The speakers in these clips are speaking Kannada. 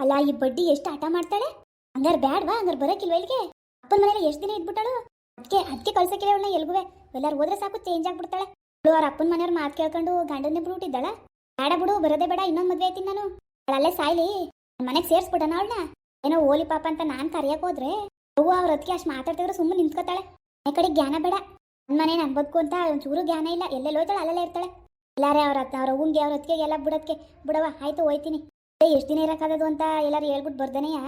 ಅಲ್ಲ, ಈ ಬಡ್ಡಿ ಎಷ್ಟು ಆಟ ಮಾಡ್ತಾಳೆ? ಹಂಗಾರೆ ಬ್ಯಾಡ್ವಾ? ಹಂಗಾರೆ ಬರೋಕಿಲ್ವ ಇಲ್ಲಿಗೆ? ಅಪ್ಪನ ಮನೇಲಿ ಎಷ್ಟು ದಿನ ಇದ್ಬಿಟ್ಟಾಳು? ಅದಕ್ಕೆ ಅದಕ್ಕೆ ಕಳ್ಸಕ್ಕಿಲ್ಲ ಅವಳನ್ನ ಎಲ್ಗುವೆ. ಎಲ್ಲಾರು ಹೋದ್ರೆ ಸಾಕು ಚೇಂಜ್ ಆಗ್ಬಿಡ್ತಾಳೆ. ಅವಳು ಅವ್ರ ಅಪ್ಪನ ಮನೆಯವ್ರ ಮಾತು ಕೇಳ್ಕೊಂಡು ಗಂಡನ್ನೇ ಬಿಟ್ಬಿಟ್ಟಿದ್ದಾಳ ಬೇಡ ಬಿಡು, ಬರೋದೇ ಬೇಡ, ಇನ್ನೊಂದು ಮದುವೆ ಐತಿ ನಾನು. ಅಲ್ಲೇ ಸಾಯ್ಲಿ. ಮನೆಗೆ ಸೇರಿಸ್ಬಿಡೋಣ ಅವಳನ್ನ ಏನೋ ಓಲಿ ಪಾಪ ಅಂತ ನಾನು ಕರೆಯಕ್ಕೆ ಹೋದ್ರೆ, ಅವ್ವ ಅವ್ರ ಅದಕ್ಕೆ ಅಷ್ಟು ಮಾತಾಡ್ತಿದ್ರೆ ಸುಮ್ಮನೆ ನಿಂತ್ಕೋತಾಳೆ. ಆ ಕಡೆ ಜ್ಞಾನ ಬೇಡ. ನನ್ನ ಮನೆ ನನ್ ಬದುಕು ಅಂತ ಒಂಚೂರು ಜ್ಞಾನ ಇಲ್ಲ. ಎಲ್ಲೆಲ್ಲಿ ಹೋಯ್ತಾಳೆ, ಅಲ್ಲಲ್ಲೇ ಇರ್ತಾಳೆ. ಎಲ್ಲಾರೇ ಅವ್ರ ಅವ್ರ ಅವ್ವಂಗೆ ಅವ್ರ ಅತ್ತಿಗೆ ಎಲ್ಲ ಬಿಡೋದಕ್ಕೆ ಬಿಡವ ಆಯ್ತು, ಹೋಯ್ತೀನಿ. ಎಷ್ಟು ದಿನ ಇರೋಕ್ಕಾಗದು ಅಂತ ಎಲ್ಲರೂ ಹೇಳ್ಬಿಟ್ಟು ಬರ್ದನೆಯ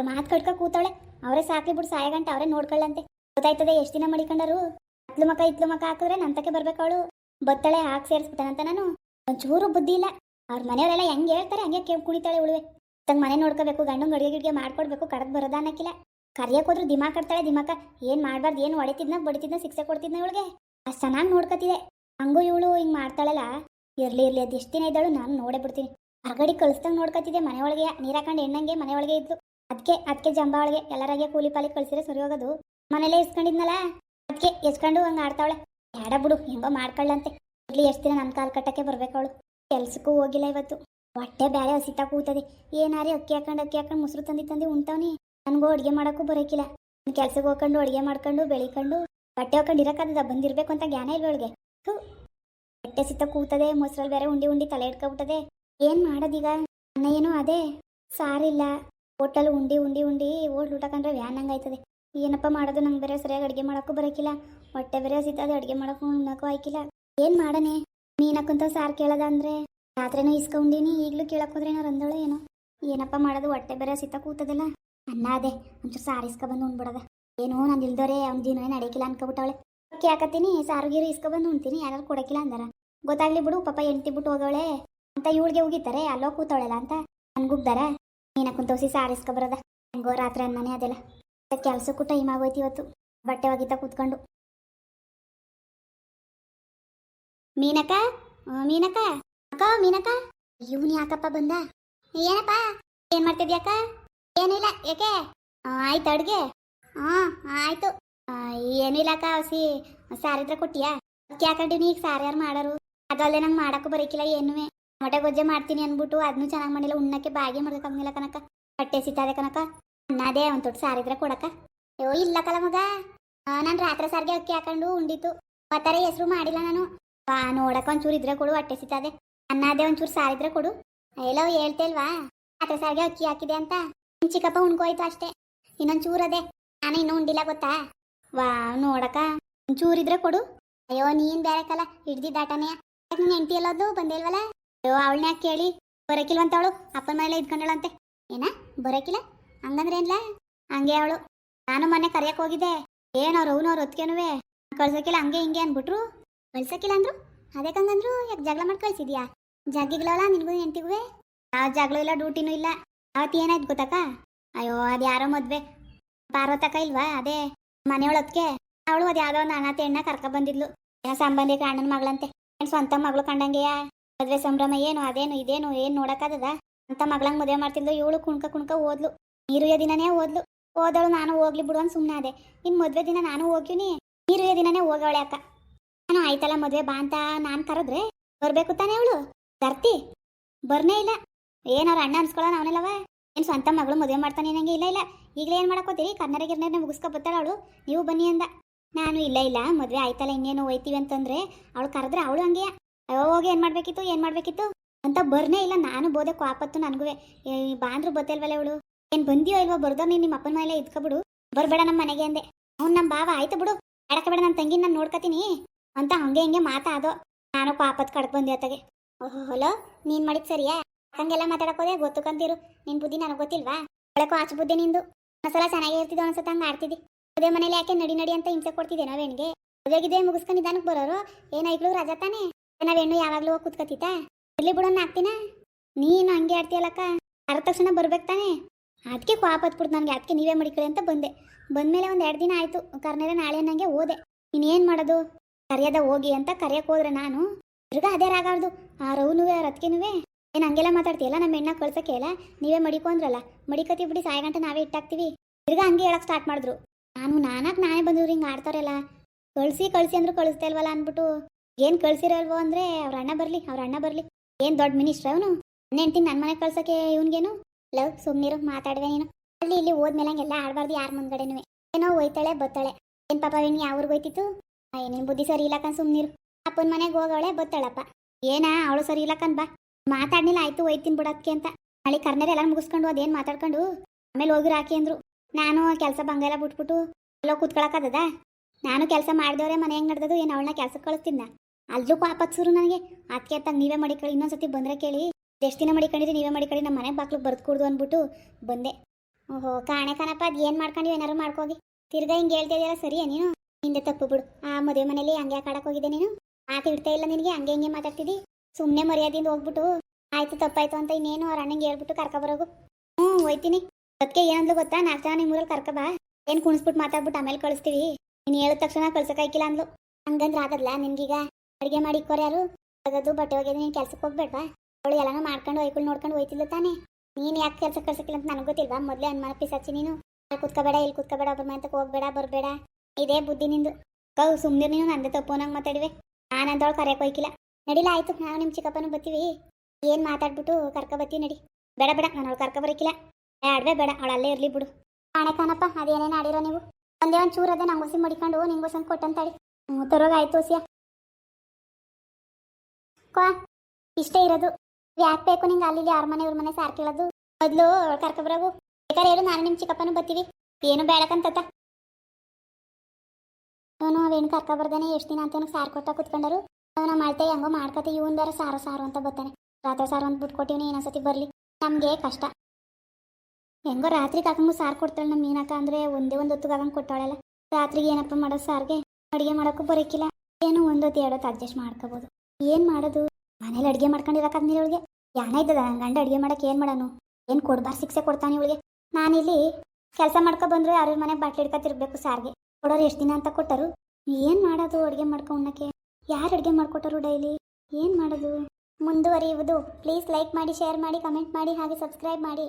ಮಾತು ಕಟ್ಕ ಕೂತಾಳೆ. ಅವರೇ ಸಾಕಿ ಬಿಟ್ಟು ಸಾಯ ಗಂಟ ಅವರೇ ನೋಡ್ಕೊಳ್ಳಂತೆ ಗೊತ್ತಾಯ್ತದೆ ಎಷ್ಟು ದಿನ ಮಡಿಕೊಂಡರು? ಅತ್ಲು ಮಕ, ಇತ್ಲು ಮಕ ಹಾಕಿದ್ರೆ ನಂತಕ್ಕೆ ಬರ್ಬೇಕು ಅವಳು. ಬತ್ತಳೆ ಹಾಕಿ ಸೇರಿಸ್ಬಿಟ್ಟನಂತ ನಾನು. ಒಂಚೂರು ಬುದ್ಧಿ ಇಲ್ಲ. ಅವ್ರ ಮನೆಯವರೆಲ್ಲ ಹೆಂಗೆ ಹೇಳ್ತಾರೆ, ಹಂಗೆ ಕೇಳಿ, ಕುಣಿತಾಳೆ ಉಳುವೆ. ತಂಗ ಮನೆ ನೋಡ್ಕೋಬೇಕು ಗಂಡು ಗಡಿಗೆ ಗಿಡಿಗೆ ಮಾಡ್ಕೊಡ್ಬೇಕು ಕಡದ್ ಬರೋದ ಅನ್ನಕ್ಕಿಲ್ಲ. ಕರಿಯಕ್ಕೆ ಹೋದ್ರು ದಿಮಾಕ್ ಕಟ್ತಾಳೆ ದಿಮಾಕ. ಏನ್ ಮಾಡ್ಬಾರ್ದು, ಏನು ಹೊಡಿತಿದ್ನ, ಬಡಿತಿದ್ನ, ಶಿಕ್ಷೆ ಕೊಡ್ತಿದ್ನ ಇವಳಿಗೆ. ಅಷ್ಟು ಚೆನ್ನಾಗಿ ನೋಡ್ಕೋತಿದೆ. ಹಂಗೂ ಇವಳು ಹಿಂಗ್ ಮಾಡ್ತಾಳಲ್ಲ. ಇರ್ಲಿ ಇರ್ಲಿ, ಅದು ಎಷ್ಟು ದಿನ ಇದ್ದಾಳು ನಾನು ನೋಡೇ ಬಿಡ್ತೀನಿ. ಹೊರಗಡೆ ಕಳಿಸ್ದಂಗೆ ನೋಡ್ಕೊತಿದ್ದೆ ಮನೆ ಒಳಗೆ ನೀರ್ ಹಾಕೊಂಡು ಎಣ್ಣಂಗೆ ಮನೆ ಒಳಗೆ ಇದ್ದು ಅದಕ್ಕೆ ಅದಕ್ಕೆ ಜಂಬ ಒಳಗೆ ಎಲ್ಲರಾಗೆ ಕೂಲಿ ಪಾಲಿ ಕಳಿಸಿದ್ರೆ ಸರಿ ಹೋಗೋದು. ಮನೇಲೇ ಇಸ್ಕೊಂಡಿದ್ನಲ್ಲ ಅದಕ್ಕೆ ಎಸ್ಕೊಂಡು ಹಂಗೆ ಆಡ್ತಾವಳೆ. ಬೇಡ ಬಿಡು, ಹೆಂಗೋ ಮಾಡ್ಕೊಳ್ಳಂತೆ. ಇರ್ಲಿ, ಎಷ್ಟು ದಿನ ನನ್ನ ಕಾಲ್ ಕಟ್ಟಕ್ಕೆ ಬರ್ಬೇಕವಳು. ಕೆಲ್ಸಕ್ಕೂ ಹೋಗಿಲ್ಲ ಇವತ್ತು. ಹೊಟ್ಟೆ ಬ್ಯಾಳೆ ಹಸಿತ ಕೂತದೆ. ಏನಾರೇ ಅಕ್ಕಿ ಹಾಕೊಂಡು ಅಕ್ಕಿ ಹಾಕೊಂಡು ಮೊಸರು ತಂದಿ, ತಂದು ಉಣ್ತಾವನಿ. ನನಗೂ ಅಡುಗೆ ಮಾಡೋಕ್ಕೂ ಬರೋಕಿಲ್ಲ. ಕೆಲ್ಸಕ್ಕೆ ಹೋಗ್ಕೊಂಡು, ಅಡುಗೆ ಮಾಡ್ಕೊಂಡು, ಬೆಳಿಕೊಂಡು, ಬಟ್ಟೆ ಹಾಕೊಂಡು ಇರೋಕ್ಕಾದ ಬಂದಿರಬೇಕು ಅಂತ ಜ್ಞಾನ ಇಲ್ಲ ಅವಳಿಗೆ ಬಟ್ಟೆ ಸಿತ್ತ ಕೂತದೆ, ಮೊಸರಲ್ಲಿ ಬೇರೆ ಉಂಡಿ ಉಂಡಿ ತಲೆ ಇಟ್ಕೊಬಿಟ್ಟದೆ ಏನ್ ಮಾಡೋದೀಗ? ಏನೋ ಅದೇ. ಸಾರಿಲ್ಲ. ಹೋಟೆಲ್ ಉಂಡಿ ಉಂಡಿ ಉಂಡಿ. ಹೋಟ್ಲ್ ಊಟ ಕಂಡ್ರೆ ವ್ಯಾನ್ ಹಂಗಾಯ್ತದೆ ಏನಪ್ಪ ಮಾಡೋದು? ನಂಗೆ ಬೇರೆ ಸರಿಯಾಗಿ ಅಡುಗೆ ಮಾಡೋಕ್ಕೂ ಬರಕಿಲ್ಲ. ಹೊಟ್ಟೆ ಬೇರೆ ಸಿತ್ತದೆ ಅಡುಗೆ ಮಾಡೋಕ್ಕೂ ಉಣ್ಣಕ್ಕೂ ಆಯ್ಕಿಲ್ಲ. ಏನ್ ಮಾಡನೆ? ಮೀನಕ್ಕಂತ ಸಾರ್ ಕೇಳದ ಅಂದ್ರೆ? ರಾತ್ರಿನ ಇಸ್ಕೊಂಡಿನಿ ಈಗಲೂ ಕೇಳಕ್ ಹೋದ್ರೆ ಏನೋ ರಂದಳು ಏನೋ. ಏನಪ್ಪ ಮಾಡೋದು? ಹೊಟ್ಟೆ ಬೇರೆ ಸಿತ್ತ ಕೂತದಲ್ಲ. ಅನ್ನ ಅದೇ. ಒಂಚೂರು ಸಾರ್ ಇಸ್ಕೊಬಂದು ಉಣ್ಬಿಡದ. ಏನೋ ನಾನು ಇಲ್ದೋರೆ, ಅವ್ನ ದಿನ ನಡೆಕಿಲ್ಲ ಅನ್ಕೊಬಿಟ್ಟವಳೆ. ಅಕ್ಕಿ ಹಾಕತ್ತೀನಿ? ಸಾರು, ಗೀರು ಇಸ್ಕೊಬಂದು ಉಣ್ತೀನಿ. ಯಾರು ಕೊಡಕಿಲ್ಲ ಅಂದಾರ. ಗೊತ್ತಾಗ್ಲಿ ಬಿಡು, ಪಾಪ ಎಂಟಿ ಬಿಟ್ಟು ಹೋಗವಳೆ. ಅಂತ ಇವಳಿಗೆ ಹೋಗಿತಾರೆ ಅಲ್ಲೋ ಕೂತಾಳಲ್ಲ ಅಂತ ನನ್ಗುಗ್ದಾರ ನೀನ ಕುಂತೋಸಿ ಸಾರಿಸ್ಕೊ ಬರೋದ. ಹೆಂಗೋ ರಾತ್ರಿ ಅನ್ನನೇ ಅದೆಲ್ಲ. ಕೆಲ್ಸಕ್ಕೂ ಟೈಮ್ ಆಗೋಯ್ತು ಇವತ್ತು. ಬಟ್ಟೆ ಒಗಿತ ಕೂತ್ಕೊಂಡು. ಮೀನಕ್ಕ? ಮೀನಕ್ಕ? ಅಕ್ಕ, ಮೀನಕ್ಕ? ಇವನ್ ಯಾಕಪ್ಪ ಬಂದ? ಏನಪ್ಪ? ಏನ್ ಮಾಡ್ತಿದ್ಯಾಕ ಏನಿಲ್ಲ ಯಾಕೆ ಆಯ್ತು ಅಡ್ಗೆ? ಹಾ ಆಯ್ತು. ಏನಿಲ್ಲ ಅಕ್ಕ ಹಸಿ ಸಾರಿದ್ರ ಕೊಟ್ಟಿಯಾ? ಹಾಕೊಂಡಿನಿ ಈಗ ಸಾರು ಯಾರು ಮಾಡಾರು? ಅದಲ್ಲದೆ ನಂಗೆ ಮಾಡಕ್ಕೂ ಬರೀಕಿಲ್ಲ, ಏನುವೆ? ಮೊಟ್ಟೆ ಗೊಜ್ಜೆ ಮಾಡ್ತೀನಿ ಅನ್ಬಿಟ್ಟು ಅದನ್ನು ಚೆನ್ನಾಗಿ ಮಾಡಿಲ್ಲ. ಉಣ್ಣಕ್ಕೆ ಬಾಗಿ ಮಾಡ್ಬೇಕಂಗಿಲ್ಲ ಕನಕ ಹೊಟ್ಟೆ ಸಿತಾದೆ ಕನಕ ಅನ್ನದೇ ಒಂದು ತೊಟ್ಟು ಸಾರಿದ್ರೆ ಕೊಡಕ ಅಯ್ಯೋ, ಇಲ್ಲ ಕಲ ಮಗ. ನಾನು ರಾತ್ರಿ ಸಾರಿಗೆ ಅಕ್ಕಿ ಹಾಕೊಂಡು ಉಂಡಿತ್ತು. ಮತ್ತಾರೆ ಹೆಸರು ಮಾಡಿಲ್ಲ ನಾನು. ಬಾ, ನೋಡಕ್ಕ ಒಂಚೂರು ಇದ್ರೆ ಕೊಡು, ಹೊಟ್ಟೆ ಸಿತಾದೆ. ಅನ್ನದೇ ಒಂಚೂರು ಸಾರಿದ್ರೆ ಕೊಡು. ಎಲ್ಲೋ ಹೇಳ್ತೇಲ್ವಾ ರಾತ್ರಿ ಸಾರಿಗೆ ಅಕ್ಕಿ ಹಾಕಿದೆ ಅಂತ. ಚಿಕ್ಕಪ್ಪ ಉಣ್ಕೋಯ್ತು ಅಷ್ಟೇ. ಇನ್ನೊಂದು ಚೂರದೆ ನಾನು ಇನ್ನೂ ಉಂಡಿಲ್ಲ ಗೊತ್ತಾ? ವಾ ನೋಡಕ ಒಂಚೂರಿದ್ರೆ ಕೊಡು. ಅಯ್ಯೋ, ನೀನ್ ಬೇರೆ ಕಲ. ಹಿಡ್ದಿದ್ದಾಟನೇ ನಿನ್ ಎಂಟಿ ಎಲ್ಲೋದು ಬಂದೇಲ್ವಲ್ಲ ಅವಳನ್ನ ಕೇಳಿ? ಬರಕಿಲ್ವಂತ ಅವಳು ಅಪ್ಪನ ಮನೇಲೆ ಇದ್ಕೊಂಡಳಂತೆ. ಏನ? ಬರಕಿಲ್ಲ? ಹಂಗಂದ್ರೆ ಏನ್ಲ ಹಂಗೆ ಅವಳು. ನಾನು ಮೊನ್ನೆ ಕರಿಯಕ್ ಹೋಗಿದ್ದೆ. ಏನವ್ರು ಅವ್ರು ಅವ್ನು ಅವ್ರ ಹೊತ್ಕೇನುವೆ ಕಳ್ಸಕ್ಕಿಲ್ಲ ಹಂಗೆ ಹಿಂಗೆ ಅಂದ್ಬಿಟ್ರು. ಕಳ್ಸೋಕಿಲ್ಲ ಅಂದ್ರು? ಅದಕ್ಕಂಗಂದ್ರು ಯಾಕೆ ಜಗಳ ಮಾಡಿ ಕಳ್ಸಿದ್ಯಾ? ಜಗ್ಗಿಗಳಲ್ಲ ನಿನ್ಗು ಎಂಟಿಗುವೆ ಯಾವ ಜಗಳ ಇಲ್ಲ, ಡ್ಯೂಟಿನೂ ಇಲ್ಲ. ಅವತ್ತು ಏನಾಯ್ತು ಗೊತ್ತಕ್ಕ ಅಯ್ಯೋ, ಅದು ಯಾರೋ ಮದ್ವೆ. ಪಾರ್ವತಕ್ಕ ಇಲ್ವಾ? ಅದೇ. ಮನೆಯೊಳತ್ಕೆ ಅವಳು ಅದು ಯಾವ್ದೋ ಒಂದು ಅನಾಥ ಹೆಣ್ಣ ಕರ್ಕ ಬಂದಿದ್ಲು. ಸಂಬಂಧಿಕ ಅಣ್ಣನ ಮಗಳಂತೆ? ಸ್ವಂತ ಮಗಳು ಕಂಡಂಗೆಯ? ಮದ್ವೆ ಸಂಭ್ರಮ ಏನು, ಅದೇನು, ಇದೇನು, ಏನ್ ನೋಡಕ್ಕಾಗದ ಅಂತ ಮಗಳಂಗ್ ಮದುವೆ ಮಾಡ್ತಿದ್ಲು ಇವಳು ಕುಣ್ಕ ಕುಣ್ಕ ಓದ್ಲು. ನೀರುಯ ದಿನನೇ ಓದ್ಲು. ಓದಳು ನಾನು ಹೋಗ್ಲಿ ಬಿಡು ಅಂತ ಸುಮ್ಮನೆ ಅದೇ ಇನ್ ಮದ್ವೆ ದಿನ ನಾನು ಹೋಗ್ತೀನಿ, ನೀರುಯ ದಿನನೇ ಹೋಗವಳೆ ಅಕ್ಕ. ನಾನು ಆಯ್ತಲ್ಲ ಮದ್ವೆ, ಬಾ ಅಂತ ನಾನ್ ಕರೆದ್ರೆ? ಬರ್ಬೇಕು ತಾನೇ ಅವಳು? ತರ್ತಿ ಬರ್ನೇ ಇಲ್ಲ. ಏನಾರ ಅಣ್ಣ ಅನ್ಸ್ಕೊಳ್ಳೋಣ ಅವನೆಲ್ಲವ? ಏನ್ ಸ್ವಂತ ಮಗಳು ಮದುವೆ ಮಾಡ್ತಾನೆ ನಂಗೆ ಇಲ್ಲ ಇಲ್ಲ. ಈಗಲೇ ಏನ್ ಮಾಡಕೋತೀರಿ ಕನ್ನಡ ಗಿರ್ನರ್ನ ಮುಗಿಸ್ಕೊ ಬರ್ತಾಳ ಅವಳು. ನೀವು ಬನ್ನಿ ಅಂದ. ನಾನು ಇಲ್ಲ ಇಲ್ಲ. ಮದ್ವೆ ಆಯ್ತಲ್ಲ, ಇನ್ನೇನು ಹೋಯ್ತೀವಿ ಅಂತಂದ್ರೆ, ಅವಳು ಕರೆದ್ರೆ ಅವಳು ಹಂಗೆ ಅಯ್ಯೋ ಹೋಗಿ ಏನ್ ಮಾಡ್ಬೇಕಿತ್ತು ಏನ್ ಮಾಡ್ಬೇಕಿತ್ತು? ಅಂತ ಬರ್ನೇ ಇಲ್ಲ. ನಾನು ಬೋದೆ ಆಪತ್ತು ನನಗೂ ಬಾಂದ್ರು ಬತ್ತಲ್ವಲ್ಲ ಅವಳು ಏನ್ ಬಂದಿಯೋ ಇಲ್ವೋ ಬರ್ದೋ ನೀನ್ ನಿಮ್ಮ ಅಪ್ಪನ ಮೇಲೆ ಇದ್ಕೊಬಿಡು. ಬರ್ಬೇಡ ನಮ್ಮ ಮನೆಗೆ ಅಂದೆ. ಅವ್ನು ನಮ್ಮ ಬಾವ ಆಯ್ತು ಬಿಡು. ಅಡಕ ಬೇಡ ನನ್ನ ತಂಗಿ ನಾನು ನೋಡ್ಕತೀನಿ. ಅಂತ ಹಂಗೆ ಹಿಂಗೆ ಮಾತಾದೋ ನಾನು ಪಾಪತ್ ಕಡ್ಕ್ ಬಂದಿ ಅತ್ತಗೆ. ಓಹೋ, ಹಲೋ? ನೀನ್ ಮಾಡಿದ್ ಸರಿಯಾ? ಹಂಗೆಲ್ಲ ಮಾತಾಡಕೋದೆ ಗೊತ್ತು ಕಂತೀರು ನಿನ್ ಬುದ್ಧಿ ನನಗೆ ಗೊತ್ತಿಲ್ವಾ? ಬೆಳಕು ಆಚು ಬುದ್ಧಿ ನಿಂದು. ಒಂದ್ಸಲ ಚೆನ್ನಾಗಿ ಇರ್ತಿದ್ದು ಅನ್ಸತ್ತ ಹಂಗೆ ಆಡ್ತಿದ್ದಿ. ಅದೇ ಮನೇಲಿ ಯಾಕೆ ನಡಿ ನಡಿ ಅಂತ ಹಿಂಸೆ ಕೊಡ್ತಿದ್ದೆ ನಾವೇನಿಗೆ ಅದೇಗಿದೆ ಮುಗಿಸ್ಕೊಂಡಿದ್ದಾನಕ್ಕೆ ಬರೋರು? ಏನೈಕ್ಳು ರಜಾ ತಾನೆ? ನಾವೇನು ಯಾವಾಗ್ಲೂ ಹೋಗಿ ಕುತ್ಕತಿತ್ತ ಇರ್ಲಿ ಬಿಡೋಣ ಆಗ್ತೀನ ನೀನು ಹಂಗೆ ಆಡ್ತೀಯಲ್ಲಕ್ಕ ಅರ್ಧ ತಕ್ಷಣ ಬರ್ಬೇಕು ತಾನೆ? ಅದಕ್ಕೆ ಬಿಡ್ತ ನನಗೆ ಅದಕ್ಕೆ ನೀವೇ ಮಡಿಕೊಳ್ಳಿ ಅಂತ ಬಂದೆ. ಬಂದ್ಮೇಲೆ ಒಂದು ಎರಡು ದಿನ ಆಯ್ತು ಕರ್ನೇರ ನಾಳೆ ನಂಗೆ ಹೋದೆ. ಇನ್ನೇನು ಮಾಡೋದು? ಕರೆಯದ ಹೋಗಿ ಅಂತ ಕರೆಯಕ್ಕೆ ಹೋದ್ರೆ ನಾನು? ತಿರ್ಗಾ ಅದೇ ರಾಗಾಡ್ದು ಆ ರವ್ನುವೆ ರತ್ಕೆನುವೆ ಏನು ಹಂಗೆಲ್ಲ ಮಾತಾಡ್ತೀಯಲ್ಲ ನಮ್ಮ ಹೆಣ್ಣ ಇಲ್ಲ ನೀವೇ ಮಡಿಕೊ ಅಂದ್ರಲ್ಲ ಮಡಿಕತಿ ಬಿಡಿ ಸಾಯಗಂಟ ನಾವೇ ಇಟ್ಟಾಕ್ತೀವಿ. ತಿರ್ಗಾ ಹಂಗೆ ಹೇಳಕ್ಕೆ ಸ್ಟಾರ್ಟ್ ಮಾಡಿದ್ರು. ನಾನು ನಾನಾಕ್ ನಾನೇ ಬಂದಿದ್ರು, ಹಿಂಗೆ ಆಡ್ತಾರಲ್ಲ. ಕಳ್ಸಿ ಕಳ್ಸಿ ಅಂದ್ರು ಕಳಿಸ್ತಾ ಇಲ್ವಲ್ಲ ಅಂದ್ಬಿಟ್ಟು. ಏನ್ ಕಳ್ಸಿರಲ್ವೋ ಅಂದ್ರೆ ಅವ್ರ ಅಣ್ಣ ಬರ್ಲಿ, ಅವ್ರ ಅಣ್ಣ ಬರ್ಲಿ. ಏನ್ ದೊಡ್ಡ ಮಿನಿಸ್ಟರ್ ಅವನು? ನನ್ನ ಮನೆ ಕಳ್ಸಕ್ಕೆ ಇವನ್ಗೇನು? ಲವ್ ಸುಮ್ನಿರು, ಮಾತಾಡುವೆ ನೀನು. ಅಲ್ಲಿ ಇಲ್ಲಿ ಹೋದ್ಮೇಲೆ ಹಂಗೆಲ್ಲ ಆಡ್ಬಾರ್ದು ಯಾರ ಮುಂದ್ಗಡೆನು ಏನೋ ಹೋಯ್ತಾಳೆ, ಬತ್ತಾಳೆ. ಏನ್ ಪಾಪ ಏನು ಯಾವ ಹೋಯ್ತಿತ್ತು? ಏನೇನ್ ಬುದ್ಧಿ ಸರಿ ಇಲ್ಲಕನ್ ಸುಮ್ನಿರು. ಅಪ್ಪನ ಮನೆಗೆ ಹೋಗವಳೆ, ಬತ್ತಾಳಪ್ಪ. ಏನಾ, ಅವಳು ಸರಿ ಇಲ್ಲಕನ್ ಬಾ. ಮಾತಾಡ್ನಿಲ್ಲ, ಆಯ್ತು ಹೋಯ್ತೀನಿ ಬಿಡಕ್ಕೆ ಅಂತ. ನಾಳೆ ಕರ್ನರ್ ಎಲ್ಲ ಮುಗಿಸ್ಕೊಂಡು ಅದೇನ್ ಮಾತಾಡ್ಕೊಂಡು, ಆಮೇಲೆ ಹೋಗಿರು ಹಾಕಿ ಅಂದ್ರು. ನಾನು ಕೆಲಸ ಬಂಗೆಲ್ಲ ಬಿಟ್ಬಿಟ್ಟು ಎಲ್ಲೋ ಕೂತ್ಕೊಳಕದ ನಾನು ಕೆಲಸ ಮಾಡಿದವ್ರೆ, ಮನೆ ಹೆಂಗ್ ನಡ್ದದು? ಏನು ಅವಳನ್ನ ಕೆಲ್ಸಕ್ಕೆ ಕಳಿಸ್ತಿದ್ದ ಅಲ್ಲೂ ಪಾಪತ್ಸೂರು ನನಗೆ. ಅದಕ್ಕೆ ಅಂತ ನೀವೇ ಮಡಿಕೊಳ್ಳಿ ಇನ್ನೊಂದ್ಸತಿ ಬಂದ್ರೆ ಕೇಳಿ. ಎಷ್ಟು ದಿನ ಮಾಡಿಕೊಂಡಿರಿ ನೀವೇ ಮಡಿಕೊಳ್ಳಿ ನಮ್ಮ ಮನೆ ಬಾಕ್ಲಿಗೆ ಬರ್ದು ಅಂದ್ಬಿಟ್ಟು ಬಂದೆ. ಓಹೋ, ಕಾಣೆ ಕಾಣಪ್ಪ, ಅದು ಏನು ಮಾಡ್ಕೊಂಡು ಏನಾರು ಮಾಡ್ಕೋಗಿ. ತಿರ್ಗಾ ಹಿಂಗೆ ಹೇಳ್ತಾ ಸರಿಯಾ ನೀನು? ಹಿಂದೆ ತಪ್ಪು ಬಿಡು. ಆ ಮದುವೆ ಮನೇಲಿ ಹಂಗೆ ಹೋಗಿದ್ದೆ ನೀನು? ಮಾತು ಇಡ್ತಾ ಇಲ್ಲ ನಿನಗೆ, ಹಂಗೆ ಹಿಂಗೆ ಮಾತಾಡ್ತಿದ್ದಿ ಸುಮ್ಮನೆ ಮರ್ಯಾದೆಯಿಂದ ಹೋಗ್ಬಿಟ್ಟು, ಆಯ್ತು, ತಪ್ಪಾಯ್ತು ಅಂತ ಇನ್ನೇನು ಅವ್ರ ಅಣ್ಣಂಗೆ ಹೇಳ್ಬಿಟ್ಟು ಕರ್ಕೊ ಬರೋಗು. ಹ್ಞೂ, ಹೋಯ್ತೀನಿ. ಅದಕ್ಕೆ ಏನಂದ್ಲು ಗೊತ್ತಾ? ನಾಲ್ಕು ಜನ ನಿಮ್ಮೂರಲ್ಲಿ ಕರ್ಕ ಬಾ. ಏನು ಕುಣಿಸ್ಬಿಟ್ಟು ಮಾತಾಡ್ಬಿಟ್ಟು ಆಮೇಲೆ ಕಳಿಸ್ತೀವಿ. ನೀನು ಹೇಳಿದ ತಕ್ಷಣ ಕಳ್ಸೋಕಾಯ್ಕಿಲ್ಲ ಅಂದ್ಲು. ಹಂಗಂದ್ರೆ ಆಗಲ್ಲ ನಿನ್ಗೀಗ? ಅಡುಗೆ ಮಾಡಿ ಕೊರ್ಯಾರು. ಯಾರು ತೆಗೆದು ಬಟ್ಟೆ ಹೋಗಿದ್ರೆ ನೀನು ಕೆಲ್ಸಕ್ಕೆ ಹೋಗ್ಬೇಡ ಅವಳು ಎಲ್ಲಾನು ಮಾಡ್ಕೊಂಡು ಒಯ್ಕೊಂಡು ನೋಡ್ಕೊಂಡು ಹೋಯ್ತಿಲ್ಲ ತಾನೆ. ನೀನು ಯಾಕೆ ಕೆಲಸ ಕಳ್ಸಕ್ಕಿಲ್ಲ ಅಂತ ನನಗೆ ಗೊತ್ತಿಲ್ವಾ? ಮೊದಲೇ ಅನುಮಾನ ಪಿಸಾಚಿ ನೀನು. ಅಲ್ಲಿ ಕುತ್ಕೋಬೇಡ, ಇಲ್ಲಿ ಕುತ್ಕೋಬೇಡ ಒಬ್ಬರ ಮನೆ ಹೋಗ್ಬೇಡ, ಬರಬೇಡ. ಇದೇ ಬುದ್ಧಿ ನಿಂದು. ಕೌ ಸುಮ್ಮನೆ ನೀನು, ನಂದೆ ತಪ್ಪು ನಂಗೆ ಮಾತಾಡಿವೆ. ನಾನಂತವಳು ಕರೆಯಕ್ಕೆ ಹೋಯ್ಕಿಲ್ಲ ನಡಿಲ್ಲ ಆಯ್ತು. ನಾವು ನಿಮ್ಮ ಚಿಕ್ಕಪ್ಪನೂ ಬರ್ತೀವಿ. ಏನು ಮಾತಾಡ್ಬಿಟ್ಟು ಕರ್ಕೊ ಬರ್ತೀವಿ ನಡಿ. ಬೇಡ ಬೇಡ. ನಾನು ಅವಳು ಕರ್ಕೊ ಬರೋಕ್ಕಿಲ್ಲ ಆಡ್ವೆ ಬೇಡ. ಅವಳು ಅಲ್ಲೇ ಇರಲಿ ಬಿಡು. ಕಾಣೆ ಕಾಣಪ್ಪ, ಅದೇನೇನು ಆಡಿರೋ ನೀವು? ಒಂದೇ ಒಂದು ಚೂರು ಅದೇ ಹೊಸಿ ಮಡಿಕೊಂಡು ನಿಂಗೋಸಂಗೆ ಕೊಟ್ಟಂತಾಳಿ. ಹ್ಞೂ ತರೋಗಾಯ್ತು ಓಸಿಯ ಕ್ವಾ ಇಷ್ಟೇ ಇರೋದು. ಯಾಕೆ ಬೇಕು ನಿಂಗೆ ಅಲ್ಲಿ ಯಾರ ಮನೆ, ಇವ್ರ ಮನೆ ಸಾರ್ ಕೇಳೋದು ಮೊದಲು ಕರ್ಕೊಬರೋಗು. ಬೇಕಾದ್ರೆ ಹೇಳು ನಾನು ನಿಮ್ಮ ಚಿಕ್ಕಪ್ಪನೂ ಬತ್ತೀವಿ ಏನು ಬೇಡಕ್ಕಂತತ್ತ ಅವನು ಅವೇನು ಕರ್ಕೊಬರ್ದಾನೆ ಎಷ್ಟು ದಿನ ಅಂತ ಸಾರ್ ಕೊಟ್ಟ ಕುತ್ಕೊಂಡರು. ಅವನ ಮಾಡ್ತೆ ಹೆಂಗೋ ಮಾಡ್ಕತೆ ಇವನ್ ಬೇರೆ ಸಾರು ಸಾರು ಅಂತ ಬರ್ತಾನೆ. ರಾತ್ರಿ ಸಾರು ಅಂತ ಬಿಟ್ಟು ಕೊಟ್ಟಿವ್ನಿ ಇನ್ನೊಂದ್ಸತಿ ಬರಲಿ. ನಮಗೆ ಕಷ್ಟ. ಹೆಂಗೋ ರಾತ್ರಿ ಕಾಕಂಗು ಸಾರು ಕೊಡ್ತಾಳೆ ನಮ್ಮ ಮೀನಕ್ಕ ಅಂದ್ರೆ ಒಂದೇ ಒಂದು ಹೊತ್ತು ಕಾಕಂಗೆ ಕೊಟ್ಟಾಳಲ್ಲ. ರಾತ್ರಿಗೆ ಏನಪ್ಪ ಮಾಡೋ ಸಾರಿಗೆ? ಅಡುಗೆ ಮಾಡೋಕ್ಕೂ ಬರೋಕ್ಕಿಲ್ಲ ಏನು ಒಂದೊತ್ತು ಎರಡೊತ್ತು ಅಡ್ಜಸ್ಟ್ ಮಾಡ್ಕೋಬೋದು. ಏನು ಮಾಡೋದು? ಮನೇಲಿ ಅಡುಗೆ ಮಾಡ್ಕೊಂಡಿರಕ್ಕಾಗ್ನಿಲ್ಲ ಇವಳಿಗೆ. ಯಾನ ಇದ್ದದ? ಗಂಡ ಅಡುಗೆ ಮಾಡಕ್ಕೆ ಏನು ಮಾಡೋನು? ಏನು ಕೊಡ್ಬಾರ್ ಶಿಕ್ಷೆ ಕೊಡ್ತಾನೆ ಇವಳಿಗೆ? ನಾನಿಲ್ಲಿ ಕೆಲಸ ಮಾಡ್ಕೊ ಬಂದ್ರೆ ಯಾರ ಮನೆಗೆ ಬಾಟ್ಲಿ ಹಿಡ್ಕೊತಿರ್ಬೇಕು ಸಾರ್ಗೆ. ಕೊಡೋರು ಎಷ್ಟು ದಿನ ಅಂತ ಕೊಟ್ಟರು. ಏನು ಮಾಡೋದು ಅಡುಗೆ ಮಾಡ್ಕೊ ಉಣ್ಣಕ್ಕೆ? ಯಾರು ಅಡುಗೆ ಮಾಡ್ಕೊಟ್ಟರು ಡೈಲಿ? ಏನು ಮಾಡೋದು? ಮುಂದುವರಿಯುವುದು. ಪ್ಲೀಸ್ ಲೈಕ್ ಮಾಡಿ, ಶೇರ್ ಮಾಡಿ, ಕಮೆಂಟ್ ಮಾಡಿ, ಹಾಗೆ ಸಬ್ಸ್ಕ್ರೈಬ್ ಮಾಡಿ.